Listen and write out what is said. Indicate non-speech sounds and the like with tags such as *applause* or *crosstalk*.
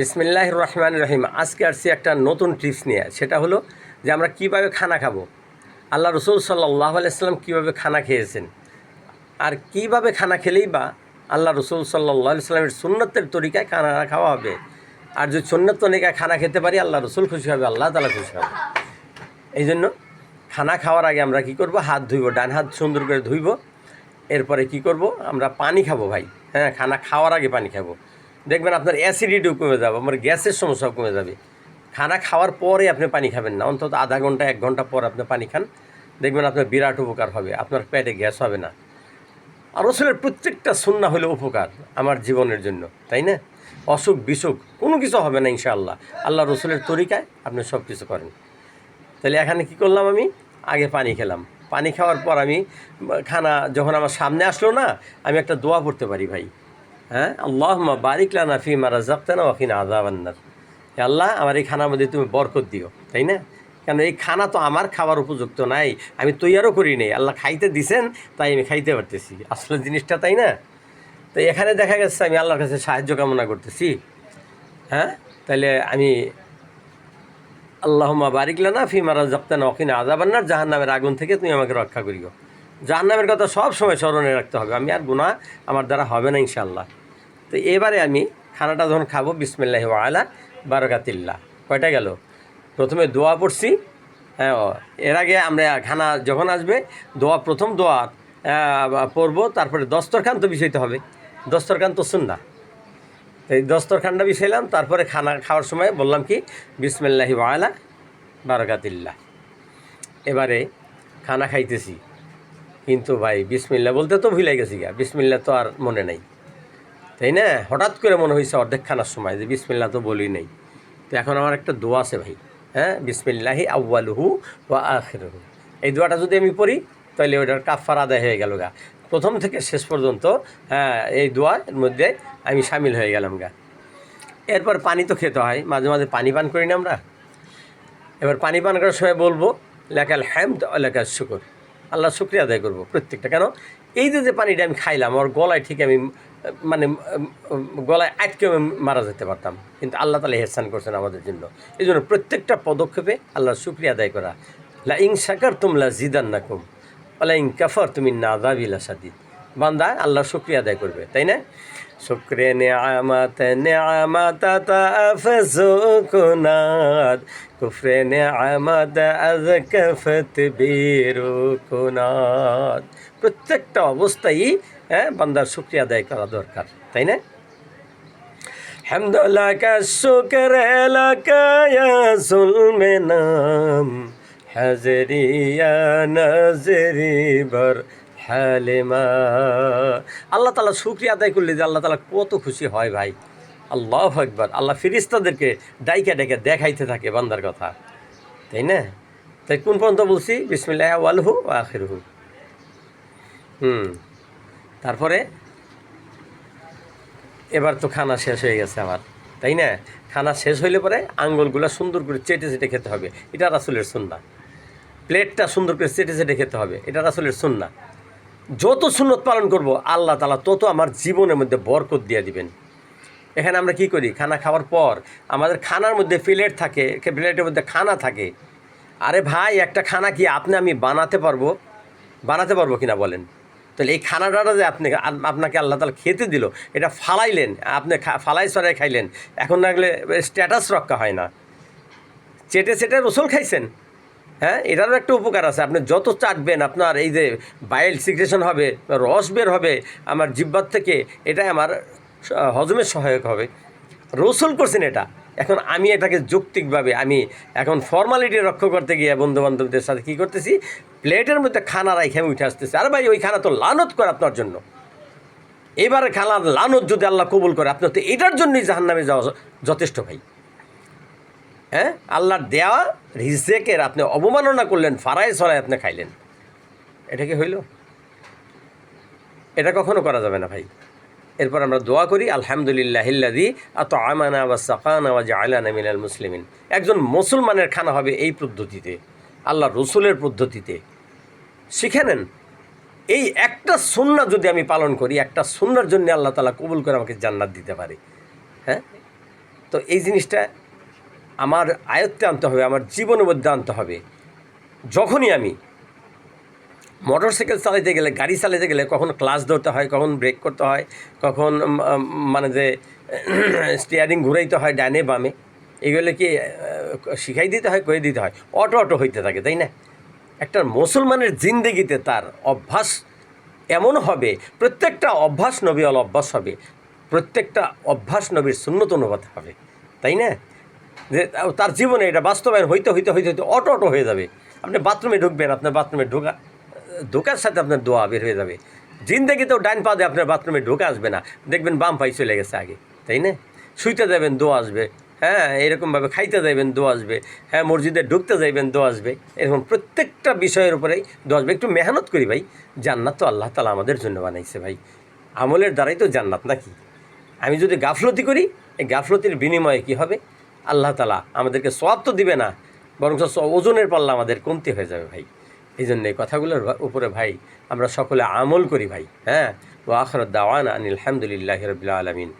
বিসমিল্লাহ রহমান রহিম আজকে আসছি একটা নতুন টিপস নিয়ে, সেটা হলো যে আমরা কীভাবে খানা খাব। আল্লাহ রসুল সাল্লাহ আলাইসাল্লাম কীভাবে খানা খেয়েছেন। আর কীভাবে খানা খেলেই বা আল্লাহ রসুল সাল্লাহ সাল্লামের সুন্নতের তরিকায় খানা খাওয়া হবে। আর যদি সুন্নত তরিকায় খানা খেতে পারি, আল্লাহ রসুল খুশি হবে, আল্লাহ তালা খুশি হবে। এই জন্য খানা খাওয়ার আগে আমরা কি করব? হাত ধুইব, ডান হাত সুন্দর করে ধুইব। এরপরে কি করব? আমরা পানি খাব ভাই। হ্যাঁ খানা খাওয়ার আগে পানি খাব। দেখবেন আপনার অ্যাসিডিটিও কমে যাবে, আমার গ্যাসের সমস্যাও কমে যাবে। খানা খাওয়ার পরে আপনি পানি খাবেন না, অন্তত আধা ঘণ্টা, এক ঘণ্টা পর আপনি পানি খান। দেখবেন আপনার বিরাট উপকার হবে, আপনার পেটে গ্যাস হবে না। আর রসুলের প্রত্যেকটা সুন্না হলো উপকার, আমার জীবনের জন্য, তাই না? অসুখ, বিসুখ, কোনো কিছু হবে না ইনশাআল্লাহ। আল্লাহ রসুলের তরিকায় আপনি সব কিছু করেন। তাহলে এখানে কি করলাম আমি? আগে পানি খেলাম। পানি খাওয়ার পর আমি, খানা যখন আমার সামনে আসলো না, আমি একটা দোয়া পড়তে পারি ভাই। হ্যাঁ? আল্লাহ বারিকলা নাফি মারা জাপ্তানা ওয়াকিনা আদাবান্নার আল্লাহ, আমার এই খানার মধ্যে তুমি বরকত দিও, তাই না? কেন এই খানা তো আমার খাবার উপযুক্ত নাই, আমি তৈয়ারও করি নেই। আল্লাহ খাইতে দিছেন, তাই আমি খাইতে পারতেছি। আসলে জিনিসটা তাই না? তো এখানে দেখা গেছে, আমি আল্লাহর কাছে সাহায্য কামনা করতেছি। হ্যাঁ? তাহলে আমি আল্লাহমা মারা জাপ্তানা অকিনা আজাবান্নার জাহান নামের আগুন থেকে তুমি আমাকে রক্ষা করিও। জাহান নামের কথা সব সময় স্মরণে রাখতে হবে। আমি আর গুণা আমার দ্বারা হবে না ইনশাল্লাহ তো এবারে আমি খানাটা যখন খাব, বিসমিল্লাহ আলা বারকাতিল্লা কয়টা গেল? প্রথমে দোয়া পড়ছি। হ্যাঁ এর আগে আমরা খানা যখন আসবে, দোয়া, প্রথম দোয়া পড়ব, তারপরে দস্তরখান তো বিষয়তে হবে। দস্তরখান তো শুননা এই দস্তরখানটা বিছাইলাম তারপরে খানা খাওয়ার সময় বললাম কি, বিসমিল্লাহি ওয়ালা বারকাতিল্লাহ। এবারে খানা খাইতেছি। কিন্তু ভাই বিসমিল্লা বলতে তো ভুলে গেছি গা বিসমিল্লা তো আর মনে নাই। তাই না? হঠাৎ করে মনে হয়েছে অর্ধেক খানার সময়, যে বিসমিল্লা তো বলি নেই। তো এখন আমার একটা দোয়া আছে ভাই হ্যাঁ? বিসমিল্লাহি আউ্বালহু ওয়া আখিরহু। এই দোয়াটা যদি আমি পড়ি তাহলে ওইটার কাফার আদায় হয়ে গেল গা। প্রথম থেকে শেষ পর্যন্ত হ্যাঁ এই দোয়ার মধ্যে আমি সামিল হয়ে গেলাম গা। এরপর পানি তো খেতে হয়, মাঝে মাঝে পানি পান করি না আমরা। এবার পানি পান করার সময় বলব লেখাল হ্যামদ লেখাল শুকর। আল্লাহ শুক্রিয়া আদায় করব প্রত্যেকটা। কেন? এই যে যে পানিটা আমি খাইলাম, আমার গলায় ঠিক আমি মানে গলায় আটকে মারা যেতে পারতাম। কিন্তু আল্লাহ তালা হেসান করছেন আমাদের জন্য। এই জন্য প্রত্যেকটা পদক্ষেপে আল্লাহর শুক্রিয়া আদায় করা। লা ইং সাকার তুমলা জিদান নাকুম আল্লাহ ইং কাফার তুমি না দাবিলা সাদি বান্দা আল্লাহর শুক্রিয়া আদায় করবে, তাই না? শুক্রে নেয়ামাত নেয়ামাত তাফজুকুনাত কুফরে নেয়ামাত আজ কফত বিরুকুনাত প্রত্যেকটা অবস্থায় হ্যাঁ বান্দার শুক্রিয়া আদায় করা দরকার, তাই না? কা নাম আল্লাহ তালা শুক্রিয়া আদায় করলে যে আল্লাহ তালা কত খুশি হয় ভাই। আল্লাহ একবার আল্লাহ ফিরিস্তাদেরকে ডাইকা ডাইকা দেখাইতে থাকে বান্দার কথা, তাই না? তাই কোন পর্যন্ত বলছি? বিসমিল্লাহ আলহু আখিরহু। হুম। তারপরে এবার তো খানা শেষ হয়ে গেছে আমার, তাই না? খানা শেষ হইলে পরে আঙ্গুলগুলো সুন্দর করে চেটে চেটে খেতে হবে। এটা রাসুলের সুন্না প্লেটটা সুন্দর করে চেটে চেটে খেতে হবে। এটা রাসুলের সুন্না যত সুন্নত পালন করব, আল্লাহ তালা তত আমার জীবনের মধ্যে বরকত দিয়ে দিবেন। এখানে আমরা কি করি? খানা খাওয়ার পর আমাদের খানার মধ্যে প্লেট থাকে, প্লেটের মধ্যে খানা থাকে। আরে ভাই, একটা খানা কি আপনি আমি বানাতে পারব? বানাতে পারব কিনা বলেন? তাহলে এই খানাটা যে আপনি আপনাকে আল্লাহ তালা খেতে দিল, এটা ফালাইলেন, আপনি ফালাই সরাই খাইলেন, এখন লাগলে স্ট্যাটাস রক্ষা হয় না। চেটে চেটে রসুল খাইছেন। হ্যাঁ এটারও একটা উপকার আছে। আপনি যত চাটবেন, আপনার এই যে বাইল সিক্রেশন হবে, রস বের হবে, আমার জিব্বার থেকে, এটাই আমার হজমের সহায়ক হবে। রসুল করছেন এটা। এখন আমি এটাকে যৌক্তিকভাবে, আমি এখন ফর্মালিটি রক্ষা করতে গিয়ে বন্ধু বান্ধবদের সাথে কী করতেছি? প্লেটের মধ্যে খানা রাইখে আমি উঠে আসতেছি। আরে ভাই, ওই খানা তো লানত করে আপনার জন্য। এবারে খানার লানত যদি আল্লাহ কবুল করে, আপনার তো এটার জন্যই জাহান্নামে যাওয়া যথেষ্ট ভাই। হ্যাঁ? আল্লাহর দেওয়া রিজেকের আপনি অবমাননা করলেন ফারাই সরাই আপনি খাইলেন। এটা কি হইল? এটা কখনো করা যাবে না ভাই। এরপর আমরা দোয়া করি আলহামদুলিল্লাহ হিল্লাদি আত আমানা বা সাকানা ওয়া জাআলানা মিনাল মুসলিমিন। একজন মুসলমানের খানা হবে এই পদ্ধতিতে আল্লাহ রসুলের পদ্ধতিতে। শিখে নেন। এই একটা সুন্না যদি আমি পালন করি, একটা সুন্নার জন্য আল্লাহ তালা কবুল করে আমাকে জান্নাত দিতে পারে। হ্যাঁ? তো এই জিনিসটা আমার আয়ত্তে আনতে হবে, আমার জীবনের মধ্যে আনতে হবে। যখনই আমি মোটর সাইকেল চালাতে গেলে, গাড়ি চালাতে গেলে কখন ক্লাস ধরতে হয়, কখন ব্রেক করতে হয়, কখন মানে যে *clears throat* স্টিয়ারিং ঘুরাইতে হয় ডানে বামে, এগুলো কি শিখাই দিতে হয় কয়ে দিতে হয়? অটো অটো হইতে থাকে, তাই না? একটা মুসলমানের জিন্দেগিতে তার অভ্যাস এমন হবে, প্রত্যেকটা অভ্যাস নবী অল অভ্যাস হবে, প্রত্যেকটা অভ্যাস নবীর শূন্যত অনুপাত হবে, তাই না? যে তার জীবনে এটা বাস্তবায়ন হইতে হইতে হইতে হইতে অটো অটো হয়ে যাবে। আপনি বাথরুমে ঢুকবেন, আপনার বাথরুমে ঢোকা, ঢোকার সাথে আপনার দোয়া বের হয়ে যাবে। জিন্দেগিতেও ডাইন পা দিয়ে আপনার বাথরুমে ঢোকা আসবে না। দেখবেন বাম পাই চলে গেছে আগে, তাই না? শুইতে যাবেন, দোয়া আসবে। হ্যাঁ এরকমভাবে খাইতে যাইবেন, দোয়া আসবে। হ্যাঁ মসজিদে ঢুকতে যাইবেন, দোয়া আসবে। এরকম প্রত্যেকটা বিষয়ের উপরেই দোয়া আসবে। একটু মেহনত করি ভাই। জান্নাত তো আল্লাহ তালা আমাদের জন্য বানাইছে ভাই। আমলের দ্বারাই তো জান্নাত নাকি? আমি যদি গাফলতি করি, এই গাফলতির বিনিময়ে কি হবে? আল্লাহ তালা আমাদেরকে সব তো দিবে না বরং ওজনের পাল্লা আমাদের কমতি হয়ে যাবে ভাই। এই জন্য এই কথাগুলোর উপরে ভাই আমরা সকলে আমল করি ভাই। হ্যাঁ? ও আখর দাওয়ান আনিল আলহামদুলিল্লাহ রবিল আলমিন।